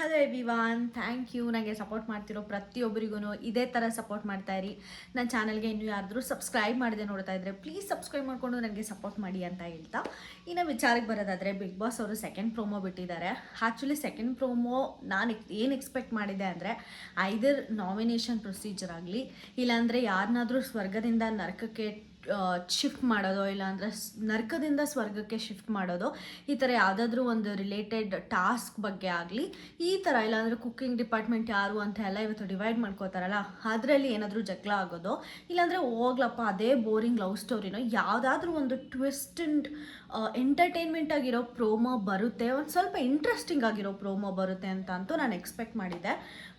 Hello everyone thank you ನನಗೆ support ಮಾಡ್ತಿರೋ ಪ್ರತಿಯೊಬ್ಬರಿಗೂ ಇದೇ ಥರ ಸಪೋರ್ಟ್ ಮಾಡ್ತಾ ಇರಿ. ನನ್ನ ಚಾನಲ್ಗೆ ಇನ್ನೂ ಯಾರಾದರೂ ಸಬ್ಸ್ಕ್ರೈಬ್ ಮಾಡಿದೆ ನೋಡ್ತಾ ಇದ್ದರೆ ಪ್ಲೀಸ್ ಸಬ್ಸ್ಕ್ರೈಬ್ ಮಾಡಿಕೊಂಡು ನನಗೆ ಸಪೋರ್ಟ್ ಮಾಡಿ ಅಂತ ಹೇಳ್ತಾ. ಇನ್ನು ವಿಚಾರಕ್ಕೆ ಬರೋದಾದರೆ ಬಿಗ್ ಬಾಸ್ ಅವರು ಸೆಕೆಂಡ್ ಪ್ರೋಮೋ ಬಿಟ್ಟಿದ್ದಾರೆ. ಆ್ಯಕ್ಚುಲಿ ಸೆಕೆಂಡ್ ಪ್ರೋಮೋ ನಾನು ಏನು ಎಕ್ಸ್ಪೆಕ್ಟ್ ಮಾಡಿದೆ ಅಂದರೆ ಐದರ್ ನಾಮಿನೇಷನ್ ಪ್ರೊಸೀಜರ್ ಆಗಲಿ, ಇಲ್ಲಾಂದರೆ ಯಾರನ್ನಾದರೂ ಸ್ವರ್ಗದಿಂದ ನರಕಕ್ಕೆ ಶಿಫ್ಟ್ ಮಾಡೋದು ಇಲ್ಲಾಂದರೆ ನರ್ಕದಿಂದ ಸ್ವರ್ಗಕ್ಕೆ ಶಿಫ್ಟ್ ಮಾಡೋದು, ಈ ಥರ ಯಾವುದಾದ್ರೂ ಒಂದು ರಿಲೇಟೆಡ್ ಟಾಸ್ಕ್ ಬಗ್ಗೆ ಆಗಲಿ, ಈ ಥರ ಇಲ್ಲಾಂದರೆ ಕುಕ್ಕಿಂಗ್ ಡಿಪಾರ್ಟ್ಮೆಂಟ್ ಯಾರು ಅಂತ ಎಲ್ಲ ಇವತ್ತು ಡಿವೈಡ್ ಮಾಡ್ಕೋತಾರಲ್ಲ, ಅದರಲ್ಲಿ ಏನಾದರೂ ಜಗಳ ಆಗೋದು ಇಲ್ಲಾಂದರೆ ಹೋಗ್ಲಪ್ಪ ಅದೇ ಬೋರಿಂಗ್ ಲವ್ ಸ್ಟೋರಿನೋ ಯಾವುದಾದ್ರೂ ಒಂದು ಟ್ವಿಸ್ಟ್ ಆ್ಯಂಡ್ ಎಂಟರ್ಟೈನ್ಮೆಂಟ್ ಆಗಿರೋ ಪ್ರೋಮೋ ಬರುತ್ತೆ, ಒಂದು ಸ್ವಲ್ಪ ಇಂಟ್ರೆಸ್ಟಿಂಗ್ ಆಗಿರೋ ಪ್ರೋಮೋ ಬರುತ್ತೆ ಅಂತ ಅಂತೂ ನಾನು ಎಕ್ಸ್ಪೆಕ್ಟ್ ಮಾಡಿದ್ದೆ.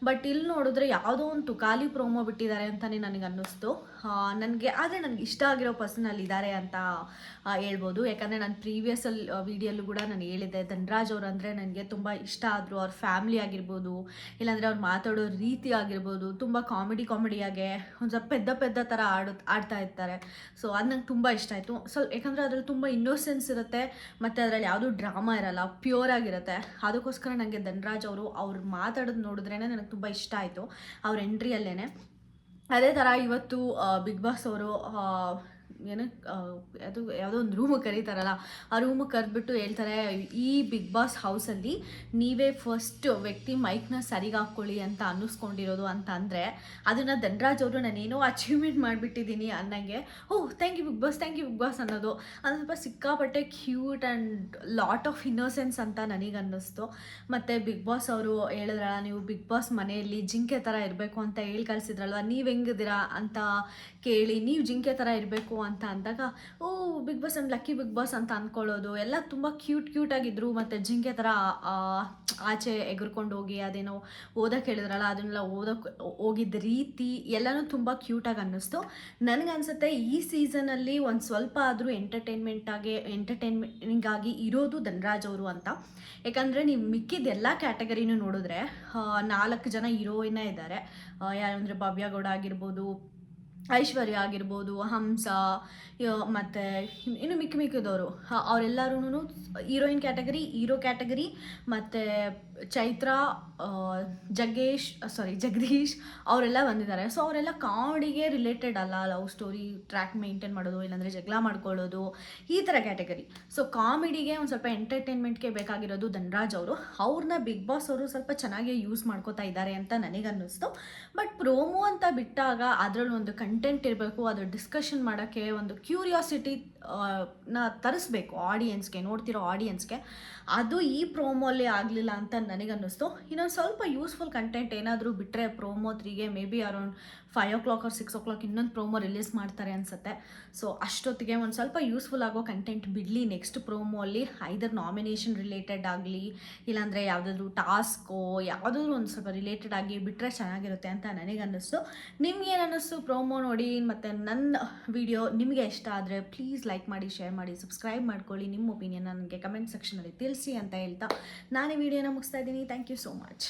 ಬಟ್ ಇಲ್ಲಿ ನೋಡಿದ್ರೆ ಯಾವುದೋ ಒಂದು ತುಕಾಲಿ ಪ್ರೋಮೋ ಬಿಟ್ಟಿದ್ದಾರೆ ಅಂತಲೇ ನನಗೆ ಅನ್ನಿಸ್ತು ನನಗೆ, ಆದರೆ ನನಗೆ ಇಷ್ಟ ಆಗಿರೋ ಪರ್ಸನ್ ಅಲ್ಲಿ ಇದ್ದಾರೆ ಅಂತ ಹೇಳ್ಬೋದು. ಯಾಕಂದರೆ ನಾನು ಪ್ರೀವಿಯಸಲ್ಲಿ ವೀಡಿಯೋಲ್ಲೂ ಕೂಡ ನಾನು ಹೇಳಿದ್ದೆ, ಧನ್ರಾಜ್ ಅವ್ರು ಅಂದರೆ ನನಗೆ ತುಂಬ ಇಷ್ಟ ಆದ್ರು. ಅವ್ರ ಫ್ಯಾಮಿಲಿ ಆಗಿರ್ಬೋದು, ಇಲ್ಲಾಂದರೆ ಅವ್ರು ಮಾತಾಡೋ ರೀತಿ ಆಗಿರ್ಬೋದು. ತುಂಬ ಕಾಮಿಡಿ ಕಾಮಿಡಿಯಾಗೆ ಒಂದು ಸ್ವಲ್ಪ ಪೆದ್ದ ಪೆದ್ದ ಥರ ಆಡೋ, ಆಡ್ತಾ ಇರ್ತಾರೆ. ಸೊ ಅದು ನಂಗೆ ತುಂಬ ಇಷ್ಟ ಆಯಿತು. ಸೊ ಯಾಕಂದರೆ ಅದರಲ್ಲಿ ತುಂಬ ಇನ್ನೋಸೆನ್ಸ್ ಇರುತ್ತೆ, ಮತ್ತು ಅದರಲ್ಲಿ ಯಾವುದೂ ಡ್ರಾಮಾ ಇರಲ್ಲ ಪ್ಯೂರ್ ಆಗಿರುತ್ತೆ. ಅದಕ್ಕೋಸ್ಕರ ನನಗೆ ಧನ್ರಾಜ್ ಅವರು ಅವ್ರು ಮಾತಾಡೋದು ನೋಡಿದ್ರೇನೆ ನನಗೆ ತುಂಬ ಇಷ್ಟ ಆಯಿತು. ಅವ್ರ ಎಂಟ್ರಿಯಲ್ಲೇ ಅದೇ ಥರ ಇವತ್ತು ಬಿಗ್ ಬಾಸ್ ಅವರು ಏನು ಅದು ಯಾವುದೋ ಒಂದು ರೂಮು ಕರೀತಾರಲ್ಲ, ಆ ರೂಮಿಗೆ ಕರೆದ್ಬಿಟ್ಟು ಹೇಳ್ತಾರೆ, ಈ ಬಿಗ್ ಬಾಸ್ ಹೌಸಲ್ಲಿ ನೀವೇ ಫಸ್ಟ್ ವ್ಯಕ್ತಿ ಮೈಕ್ನ ಸರಿಗೆ ಹಾಕ್ಕೊಳ್ಳಿ ಅಂತ ಅನ್ನಿಸ್ಕೊಂಡಿರೋದು ಅಂತ ಅಂದರೆ, ಅದನ್ನು ಧನ್ರಾಜ್ ಅವರು ನಾನೇನೋ ಅಚೀವ್ಮೆಂಟ್ ಮಾಡಿಬಿಟ್ಟಿದ್ದೀನಿ ಅನ್ನಂಗೆ, ಓಹ್ thank you big boss thank you big boss ಅನ್ನೋದು. ಅದು ಸ್ವಲ್ಪ ಸಿಕ್ಕಾಪಟ್ಟೆ cute and lot of innocence ಅಂತ ನನಗೆ ಅನ್ನಿಸ್ತು. ಮತ್ತು ಬಿಗ್ ಬಾಸ್ ಅವರು ಹೇಳಿದ್ರಲ್ಲ, ನೀವು ಬಿಗ್ ಬಾಸ್ ಮನೆಯಲ್ಲಿ ಜಿಂಕೆ ಥರ ಇರಬೇಕು ಅಂತ ಹೇಳಿ ಕಳಿಸಿದ್ರಲ್ವ, ನೀವು ಹೆಂಗಿದ್ದೀರಾ? ಅಂತ ಕೇಳಿ, ನೀವು ಜಿಂಕೆ ಥರ ಇರಬೇಕು ಅಂದಾಗ, ಓ big boss and lucky big boss ಅಂತ ಅಂದ್ಕೊಳ್ಳೋದು ಎಲ್ಲ ತುಂಬ ಕ್ಯೂಟ್ ಕ್ಯೂಟ್ ಆಗಿದ್ರು. ಮತ್ತು ಜಿಂಕೆ ಥರ ಆಚೆ ಎಗರ್ಕೊಂಡು ಹೋಗಿ ಅದೇನೋ ಓದಕ್ಕೆ ಹೇಳಿದ್ರಲ್ಲ, ಅದನ್ನೆಲ್ಲ ಓದಕ್ಕೆ ಹೋಗಿದ್ದ ರೀತಿ ಎಲ್ಲನೂ ತುಂಬ ಕ್ಯೂಟಾಗಿ ಅನ್ನಿಸ್ತು. ನನಗನ್ಸುತ್ತೆ ಈ ಸೀಸನಲ್ಲಿ ಒಂದು ಸ್ವಲ್ಪ ಆದರೂ ಎಂಟರ್ಟೈನ್ಮೆಂಟಾಗಿ ಆಗಿ ಇರೋದು ಧನರಾಜ್ ಅವರು ಅಂತ. ಯಾಕಂದರೆ ನೀವು ಮಿಕ್ಕಿದ ಎಲ್ಲ ಕ್ಯಾಟಗರಿನೂ ನೋಡಿದ್ರೆ ನಾಲ್ಕು ಜನ ಹೀರೋಯಿನೇ ಇದ್ದಾರೆ. ಯಾರಂದರೆ ಅಂದರೆ ಭವ್ಯ ಗೌಡ ಆಗಿರ್ಬೋದು ಐಶ್ವರ್ಯ ಆಗಿರ್ಬೋದು, ಹಂಸ ಮತ್ತು ಇನ್ನು ಮಿಕ್ಕ ಮಿಕ್ಕಿದವರು. ಅವರೆಲ್ಲರೂ ಹೀರೋಯಿನ್ ಕ್ಯಾಟಗರಿ, ಹೀರೋ ಕ್ಯಾಟಗರಿ, ಮತ್ತು ಚೈತ್ರ ಜಗ್ಗೇಶ್, ಸಾರಿ, ಜಗದೀಶ್, ಅವರೆಲ್ಲ ಬಂದಿದ್ದಾರೆ. ಸೊ, ಅವರೆಲ್ಲ ಕಾಮಿಡಿಗೆ ರಿಲೇಟೆಡ್ ಅಲ್ಲ, ಲವ್ ಸ್ಟೋರಿ ಟ್ರ್ಯಾಕ್ ಮೇಂಟೈನ್ ಮಾಡೋದು, ಇಲ್ಲಾಂದರೆ ಜಗಳ ಮಾಡ್ಕೊಳ್ಳೋದು, ಈ ಥರ ಕ್ಯಾಟಗರಿ. ಸೊ, ಕಾಮಿಡಿಗೆ ಒಂದು ಸ್ವಲ್ಪ ಎಂಟರ್ಟೈನ್ಮೆಂಟ್ಗೆ ಬೇಕಾಗಿರೋದು ಧನ್ರಾಜ್ ಅವರು. ಅವ್ರನ್ನ ಬಿಗ್ ಬಾಸ್ ಅವರು ಸ್ವಲ್ಪ ಚೆನ್ನಾಗಿ ಯೂಸ್ ಮಾಡ್ಕೋತಾ ಇದ್ದಾರೆ ಅಂತ ನನಗನ್ನಿಸ್ತು. ಬಟ್ ಪ್ರೋಮೋ ಅಂತ ಬಿಟ್ಟಾಗ ಅದರಲ್ಲಿ ಒಂದು ಕಂಟೆಂಟ್ ಇರಬೇಕು ಅದು ಡಿಸ್ಕಷನ್ ಮಾಡೋಕ್ಕೆ ಒಂದು ಕ್ಯೂರಿಯಾಸಿಟಿ ನ ತರಿಸ್ಬೇಕು ಆಡಿಯನ್ಸ್ಗೆ ನೋಡ್ತಿರೋ ಆಡಿಯನ್ಸ್ಗೆ ಅದು ಈ ಪ್ರೋಮೋಲ್ಲಿ ಆಗಲಿಲ್ಲ ಅಂತ ನನಗನ್ನಿಸ್ತು. ಇನ್ನೊಂದು ಸ್ವಲ್ಪ ಯೂಸ್ಫುಲ್ ಕಂಟೆಂಟ್ ಏನಾದರೂ ಬಿಟ್ಟರೆ promo ತ್ರೀಗೆ may be around five o'clock or six o'clock ಇನ್ನೊಂದು ಪ್ರೋಮೋ ರಿಲೀಸ್ ಮಾಡ್ತಾರೆ ಅನ್ಸುತ್ತೆ. ಸೊ ಅಷ್ಟೊತ್ತಿಗೆ ಒಂದು ಸ್ವಲ್ಪ ಯೂಸ್ಫುಲ್ ಆಗೋ ಕಂಟೆಂಟ್ ಬಿಡಲಿ ನೆಕ್ಸ್ಟ್ ಪ್ರೋಮೋ ಅಲ್ಲಿ. ಐದರ್ ನಾಮಿನೇಷನ್ ರಿಲೇಟೆಡ್ ಆಗಲಿ, ಇಲ್ಲಾಂದರೆ ಯಾವುದಾದ್ರೂ ಟಾಸ್ಕೋ ಯಾವುದಾದ್ರೂ ಒಂದು ಸ್ವಲ್ಪ ರಿಲೇಟೆಡ್ ಆಗಿ ಬಿಟ್ಟರೆ ಚೆನ್ನಾಗಿರುತ್ತೆ ಅಂತ ನನಗನ್ನಿಸ್ತು. ನಿಮ್ಗೆ ಏನು ಅನ್ನಿಸ್ತು ಪ್ರೋಮೋ ನೋಡಿ, ಮತ್ತು ನನ್ನ ವಿಡಿಯೋ ನಿಮಗೆ ಇಷ್ಟ ಆದರೆ ಪ್ಲೀಸ್ ಲೈಕ್ ಮಾಡಿ ಶೇರ್ ಮಾಡಿ ಸಬ್ಸ್ಕ್ರೈಬ್ ಮಾಡ್ಕೊಳ್ಳಿ. ನಿಮ್ಮ ಒಪಿನಿಯನ್ ನನಗೆ ಕಮೆಂಟ್ ಸೆಕ್ಷನಲ್ಲಿ ತಿಳಿಸಿ ಅಂತ ಹೇಳ್ತಾ ನಾನು ಈ ವಿಡಿಯೋನ ಮುಗಿಸ್ತಾ ಇದ್ದೀನಿ. Thank you so much